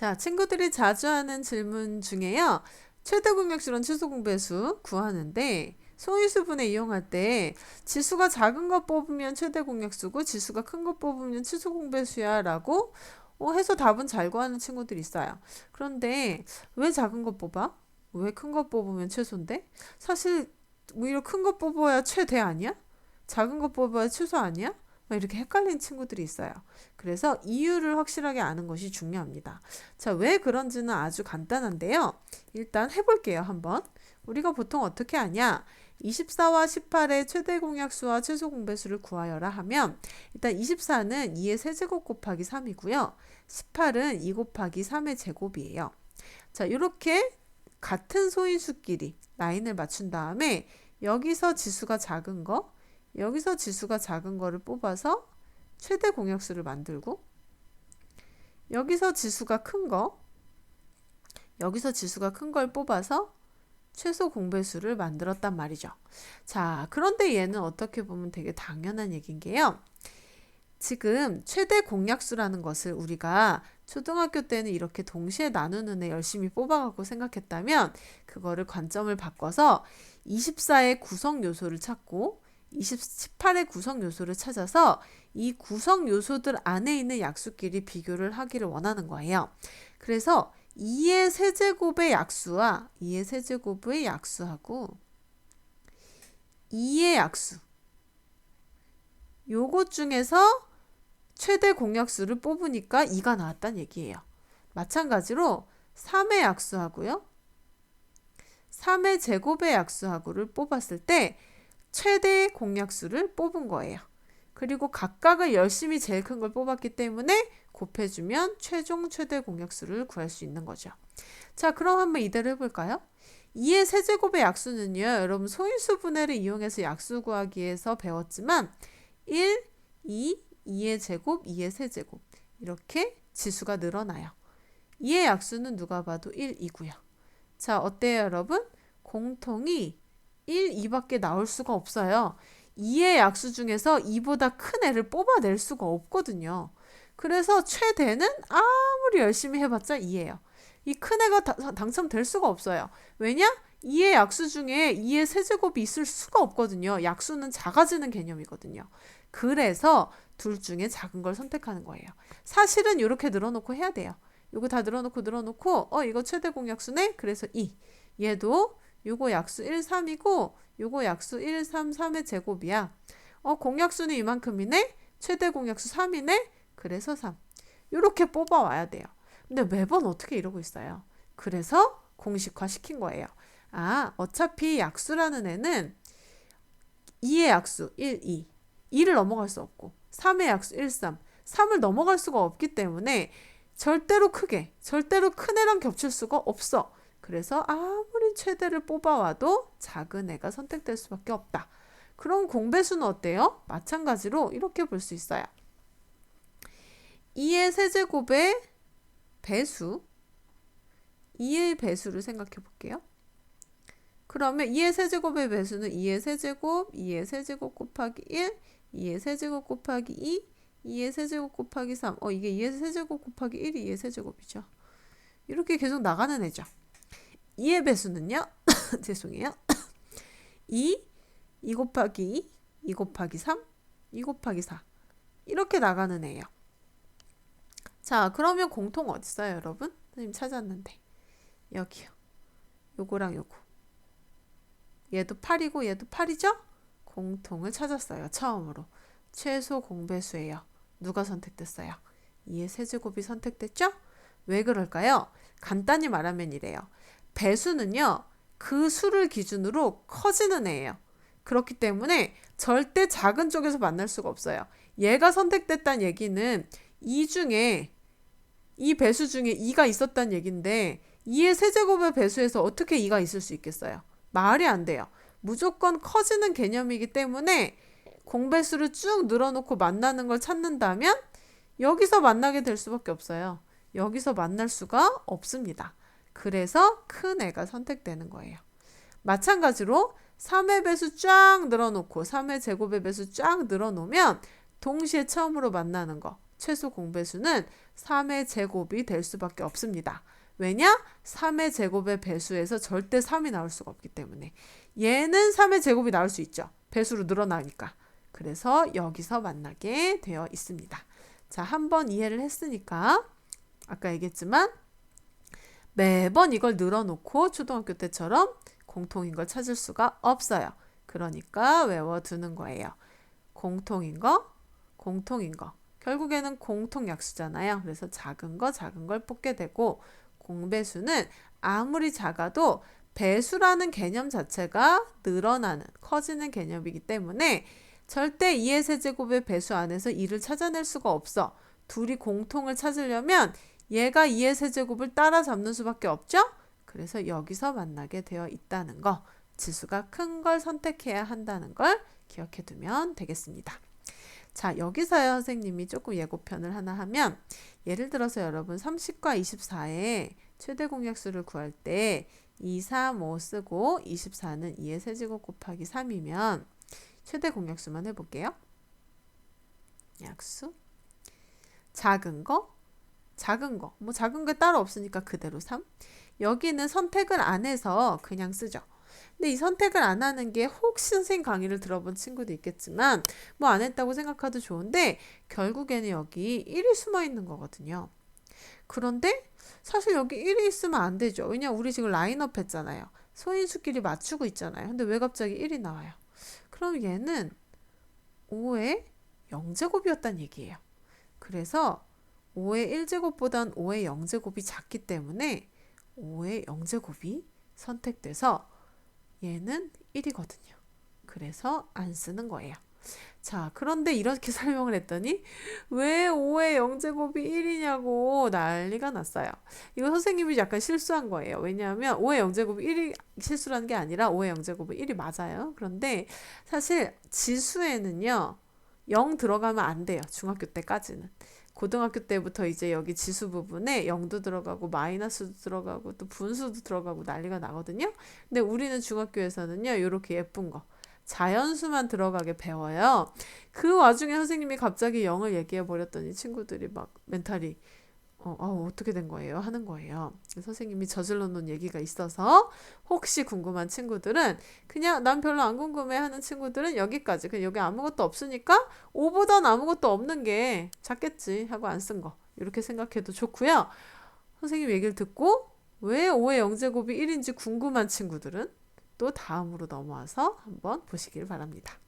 자, 친구들이 자주 하는 질문 중에요. 최대 공약수랑 최소 공배수 구하는데 소인수분해 이용할 때 지수가 작은 거 뽑으면 최대 공약수고 지수가 큰 거 뽑으면 최소 공배수야 라고 어, 해서 답은 잘 구하는 친구들이 있어요. 그런데 왜 작은 거 뽑아? 왜 큰 거 뽑으면 최소인데? 사실 오히려 큰 거 뽑아야 최대 아니야? 작은 거 뽑아야 최소 아니야? 막 이렇게 헷갈리는 친구들이 있어요. 그래서 이유를 확실하게 아는 것이 중요합니다. 자, 왜 그런지는 아주 간단한데요. 일단 해볼게요, 한번. 우리가 보통 어떻게 하냐? 24와 18의 최대 공약수와 최소 공배수를 구하여라 하면 일단 24는 2의 세제곱 곱하기 3이고요. 18은 2 곱하기 3의 제곱이에요. 자, 이렇게 같은 소인수끼리 라인을 맞춘 다음에 여기서 지수가 작은 거, 여기서 지수가 작은 거를 뽑아서 최대 공약수를 만들고 여기서 지수가 큰 거, 여기서 지수가 큰 걸 뽑아서 최소 공배수를 만들었단 말이죠. 자, 그런데 얘는 어떻게 보면 되게 당연한 얘기인 게요. 지금 최대 공약수라는 것을 우리가 초등학교 때는 이렇게 동시에 나누는 애 열심히 뽑아갖고 생각했다면 그거를 관점을 바꿔서 24의 구성 요소를 찾고 28의 구성 요소를 찾아서 이 구성 요소들 안에 있는 약수끼리 비교를 하기를 원하는 거예요. 그래서 2의 세제곱의 약수와 2의 세제곱의 약수하고 2의 약수 요것 중에서 최대 공약수를 뽑으니까 2가 나왔단 얘기예요. 마찬가지로 3의 약수하고요. 3의 제곱의 약수하고를 뽑았을 때 최대 공약수를 뽑은 거예요. 그리고 각각을 열심히 제일 큰 걸 뽑았기 때문에 곱해주면 최종 최대 공약수를 구할 수 있는 거죠. 자, 그럼 한번 이대로 해볼까요? 2의 세제곱의 약수는요, 여러분 소인수 분해를 이용해서 약수 구하기 위해서 배웠지만 1, 2, 2의 제곱, 2의 세제곱 이렇게 지수가 늘어나요. 2의 약수는 누가 봐도 1, 2고요. 자, 어때요, 여러분? 공통이 1, 2밖에 나올 수가 없어요. 2의 약수 중에서 2보다 큰 애를 뽑아낼 수가 없거든요. 그래서 최대는 아무리 열심히 해봤자 2예요. 이 큰 애가 당첨될 수가 없어요. 왜냐? 2의 약수 중에 2의 세제곱이 있을 수가 없거든요. 약수는 작아지는 개념이거든요. 그래서 둘 중에 작은 걸 선택하는 거예요. 사실은 이렇게 늘어놓고 해야 돼요. 이거 다 늘어놓고 늘어놓고 어 이거 최대 공약수네? 그래서 2. 얘도 요거 약수 1, 3이고 요거 약수 1, 3, 3의 제곱이야. 어 공약수는 이만큼이네? 최대 공약수 3이네? 그래서 3. 이렇게 뽑아와야 돼요. 근데 매번 어떻게 이러고 있어요? 그래서 공식화 시킨 거예요. 아, 어차피 약수라는 애는 2의 약수 1, 2. 2를 넘어갈 수 없고 3의 약수 1, 3. 3을 넘어갈 수가 없기 때문에 절대로 크게, 절대로 큰 애랑 겹칠 수가 없어. 그래서 아무리 최대를 뽑아와도 작은 애가 선택될 수밖에 없다. 그럼 공배수는 어때요? 마찬가지로 이렇게 볼 수 있어요. 2의 세제곱의 배수 2의 배수를 생각해 볼게요. 그러면 2의 세제곱의 배수는 2의 세제곱, 2의 세제곱 곱하기 1, 2의 세제곱 곱하기 2, 2의 세제곱 곱하기 3. 어, 이게 2의 세제곱 곱하기 1이 2의 세제곱이죠. 이렇게 계속 나가는 애죠. 2의 배수는요. 죄송해요. 2, 2 곱하기 2, 2 곱하기 3, 2 곱하기 4. 이렇게 나가는 애예요. 자, 그러면 공통 어디 있어요, 여러분? 선생님 찾았는데. 여기요. 요거랑 요거. 얘도 8이고 얘도 8이죠? 공통을 찾았어요. 처음으로. 최소 공배수예요. 누가 선택됐어요? 2의 세제곱이 선택됐죠? 왜 그럴까요? 간단히 말하면 이래요. 배수는요. 그 수를 기준으로 커지는 애예요. 그렇기 때문에 절대 작은 쪽에서 만날 수가 없어요. 얘가 선택됐다는 얘기는 이 중에 이 배수 중에 2가 있었다는 얘긴데 2의 세제곱의 배수에서 어떻게 2가 있을 수 있겠어요? 말이 안 돼요. 무조건 커지는 개념이기 때문에 공배수를 쭉 늘어놓고 만나는 걸 찾는다면 여기서 만나게 될 수밖에 없어요. 여기서 만날 수가 없습니다. 그래서 큰 애가 선택되는 거예요. 마찬가지로 3의 배수 쫙 늘어놓고 3의 제곱의 배수 쫙 늘어놓으면 동시에 처음으로 만나는 거 최소 공배수는 3의 제곱이 될 수밖에 없습니다. 왜냐? 3의 제곱의 배수에서 절대 3이 나올 수가 없기 때문에 얘는 3의 제곱이 나올 수 있죠. 배수로 늘어나니까. 그래서 여기서 만나게 되어 있습니다. 자, 한 번 이해를 했으니까 아까 얘기했지만 매번 이걸 늘어놓고 초등학교 때처럼 공통인 걸 찾을 수가 없어요. 그러니까 외워두는 거예요. 공통인 거, 공통인 거. 결국에는 공통 약수잖아요. 그래서 작은 거, 작은 걸 뽑게 되고 공배수는 아무리 작아도 배수라는 개념 자체가 늘어나는, 커지는 개념이기 때문에 절대 2의 세제곱의 배수 안에서 2를 찾아낼 수가 없어. 둘이 공통을 찾으려면 얘가 2의 세제곱을 따라잡는 수밖에 없죠? 그래서 여기서 만나게 되어 있다는 거. 지수가 큰 걸 선택해야 한다는 걸 기억해 두면 되겠습니다. 자, 여기서요, 선생님이 조금 예고편을 하나 하면, 예를 들어서 여러분 30과 24의 최대 공약수를 구할 때 2, 3, 5 쓰고 24는 2의 세제곱 곱하기 3이면 최대 공약수만 해볼게요. 약수. 작은 거, 작은 거. 뭐 작은 게 따로 없으니까 그대로 3. 여기는 선택을 안 해서 그냥 쓰죠. 근데 이 선택을 안 하는 게 혹시 선생님 강의를 들어본 친구도 있겠지만 뭐 안 했다고 생각해도 좋은데 결국에는 여기 1이 숨어 있는 거거든요. 그런데 사실 여기 1이 있으면 안 되죠. 왜냐 우리 지금 라인업 했잖아요. 소인수끼리 맞추고 있잖아요. 근데 왜 갑자기 1이 나와요? 그럼 얘는 5의 0제곱이었단 얘기예요. 그래서 5의 1제곱보단 5의 0제곱이 작기 때문에 5의 0제곱이 선택돼서 얘는 1이거든요. 그래서 안 쓰는 거예요. 자, 그런데 이렇게 설명을 했더니 왜 5의 0제곱이 1이냐고 난리가 났어요. 이거 선생님이 약간 실수한 거예요. 왜냐하면 5의 0제곱이 1이 실수라는 게 아니라 5의 0제곱은 1이 맞아요. 그런데 사실 지수에는요. 0 들어가면 안 돼요. 중학교 때까지는. 고등학교 때부터 이제 여기 지수 부분에 0도 들어가고 마이너스도 들어가고 또 분수도 들어가고 난리가 나거든요. 근데 우리는 중학교에서는요. 이렇게 예쁜 거 자연수만 들어가게 배워요. 그 와중에 선생님이 갑자기 0을 얘기해 버렸더니 친구들이 막 멘탈이 어, 어, 어떻게 된 거예요? 하는 거예요. 선생님이 저질러 놓은 얘기가 있어서 혹시 궁금한 친구들은 그냥 난 별로 안 궁금해 하는 친구들은 여기까지. 여기 아무것도 없으니까 5보단 아무것도 없는 게 작겠지 하고 안 쓴 거. 이렇게 생각해도 좋고요. 선생님 얘기를 듣고 왜 5의 0제곱이 1인지 궁금한 친구들은 또 다음으로 넘어와서 한번 보시길 바랍니다.